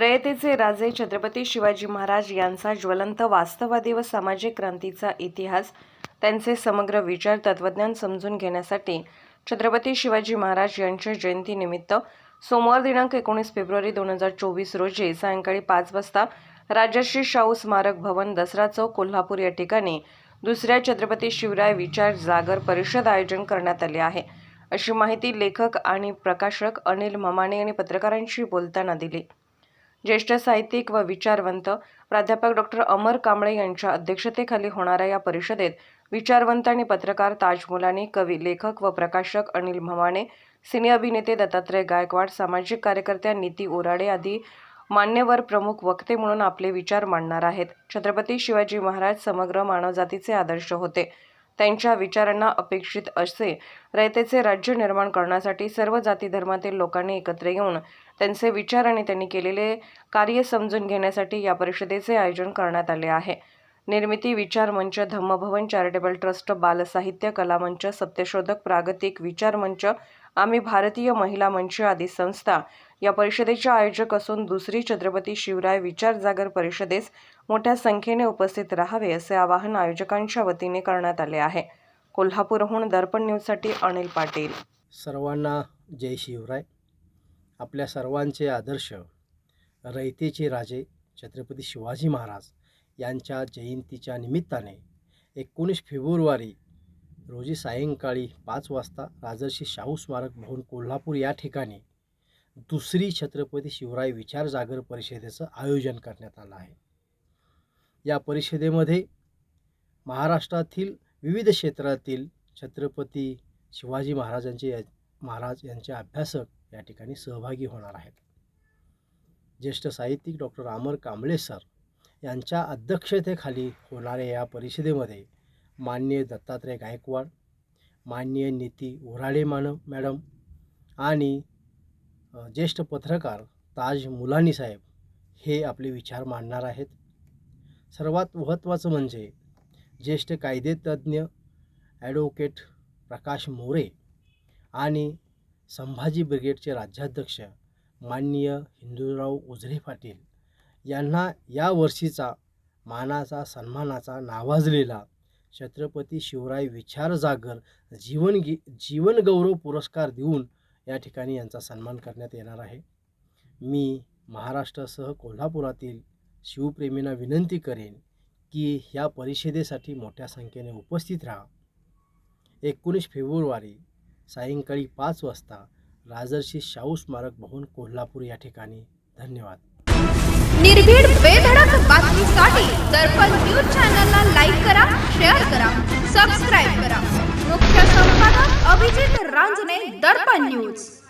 रयतेचे राजे छत्रपती शिवाजी महाराज यांचा ज्वलंत वास्तववादी व सामाजिक क्रांतीचा इतिहास त्यांचे समग्र विचार तत्वज्ञान समजून घेण्यासाठी छत्रपती शिवाजी महाराज यांच्या जयंतीनिमित्त सोमवार दिनांक एकोणीस फेब्रुवारी दोन हजार चोवीस रोजी सायंकाळी पाच वाजता राजश्री शाहू स्मारक भवन दसरा चौक कोल्हापूर या ठिकाणी दुसऱ्या छत्रपती शिवराय विचार जागर परिषद आयोजन करण्यात आले आहे. अशी माहिती लेखक आणि प्रकाशक अनिल ममाणे यांनी पत्रकारांशी बोलताना दिली. ज्येष्ठ साहित्यिक व विचारवंत प्राध्यापक डॉक्टर अमर कांबळे यांच्या अध्यक्षतेखाली होणाऱ्या या परिषदेत विचारवंत आणि पत्रकार ताज मुलानी कवी लेखक व प्रकाशक अनिल भवाणे सिने अभिनेते दत्तात्रय गायकवाड सामाजिक कार्यकर्त्या नीती ओराडे आदी मान्यवर प्रमुख वक्ते म्हणून आपले विचार मांडणार आहेत. छत्रपती शिवाजी महाराज समग्र मानवजातीचे आदर्श होते. त्यांच्या विचारांना अपेक्षित असे रयतेचे राज्य निर्माण करण्यासाठी सर्व जाती धर्मातील लोकांनी एकत्र येऊन त्यांचे विचार आणि त्यांनी केलेले कार्य समजून घेण्यासाठी या परिषदेचे आयोजन करण्यात आले आहे. निर्मिती विचार मंच धम्मभवन चॅरिटेबल ट्रस्ट बालसाहित्य कलामंच सत्यशोधक प्रागतिक विचार मंच आम्ही भारतीय महिला मंच आदी संस्था या परिषदेचे आयोजक असून दुसरी छत्रपती शिवराय विचार जागर परिषदेस मोठ्या संख्येने उपस्थित राहावे असे आवाहन आयोजकांच्या वतीने करण्यात आले आहे. कोल्हापूरहून दर्पण न्यूजसाठी अनिल पाटील. सर्वांना जय शिवराय. आपल्या सर्वांचे आदर्श रयतेचे राजे छत्रपती शिवाजी महाराज यांच्या जयंतीच्या निमित्ताने एकोणीस फेब्रुवारी रोजी सायंकाळी पाच वाजता राजर्षी शाहू स्मारक भवन कोल्हापूर या ठिकाणी दुसरी छत्रपती शिवराय विचार जागर परिषदेचं आयोजन करण्यात आलं आहे. या परिषदेमध्ये महाराष्ट्रातील विविध क्षेत्रातील छत्रपती शिवाजी महाराजांचे महाराज यांचे अभ्यासक या ठिकाणी सहभागी होणार आहेत. ज्येष्ठ साहित्यिक डॉक्टर अमर कांबळे सर यांच्या अध्यक्षतेखाली होणाऱ्या या परिषदेमध्ये माननीय दत्तात्रय गायकवाड माननीय नीती उराडे मानव मॅडम आणि ज्येष्ठ पत्रकार ताज मुलानी साहेब हे आपले विचार मांडणार आहेत. सर्वात महत्त्वाचं म्हणजे ज्येष्ठ कायदेतज्ञ ॲडव्होकेट प्रकाश मोरे आणि संभाजी ब्रिगेडचे राज्याध्यक्ष माननीय हिंदूराव उजरे पाटील यांना या वर्षीचा मानाचा सन्मानाचा नावाजलेला छत्रपती शिवराय विचार जागर जीवन गी जीवनगौरव पुरस्कार देऊन या ठिकाणी यांचा सन्मान करण्यात येणार आहे. मी महाराष्ट्रासह कोल्हापुरातील शिवप्रेमींना विनंती करेन की ह्या परिषदेसाठी मोठ्या संख्येने उपस्थित राहा. एकोणीस फेब्रुवारी सायंकाळी पाच वाजता राजर्षी शाहू स्मारक भवन कोल्हापूर या ठिकाणी. धन्यवाद. निर्भीड बेधडक बातमीसाठी दर्पण न्यूज चॅनलला लाईक करा. सबस्क्राईब करा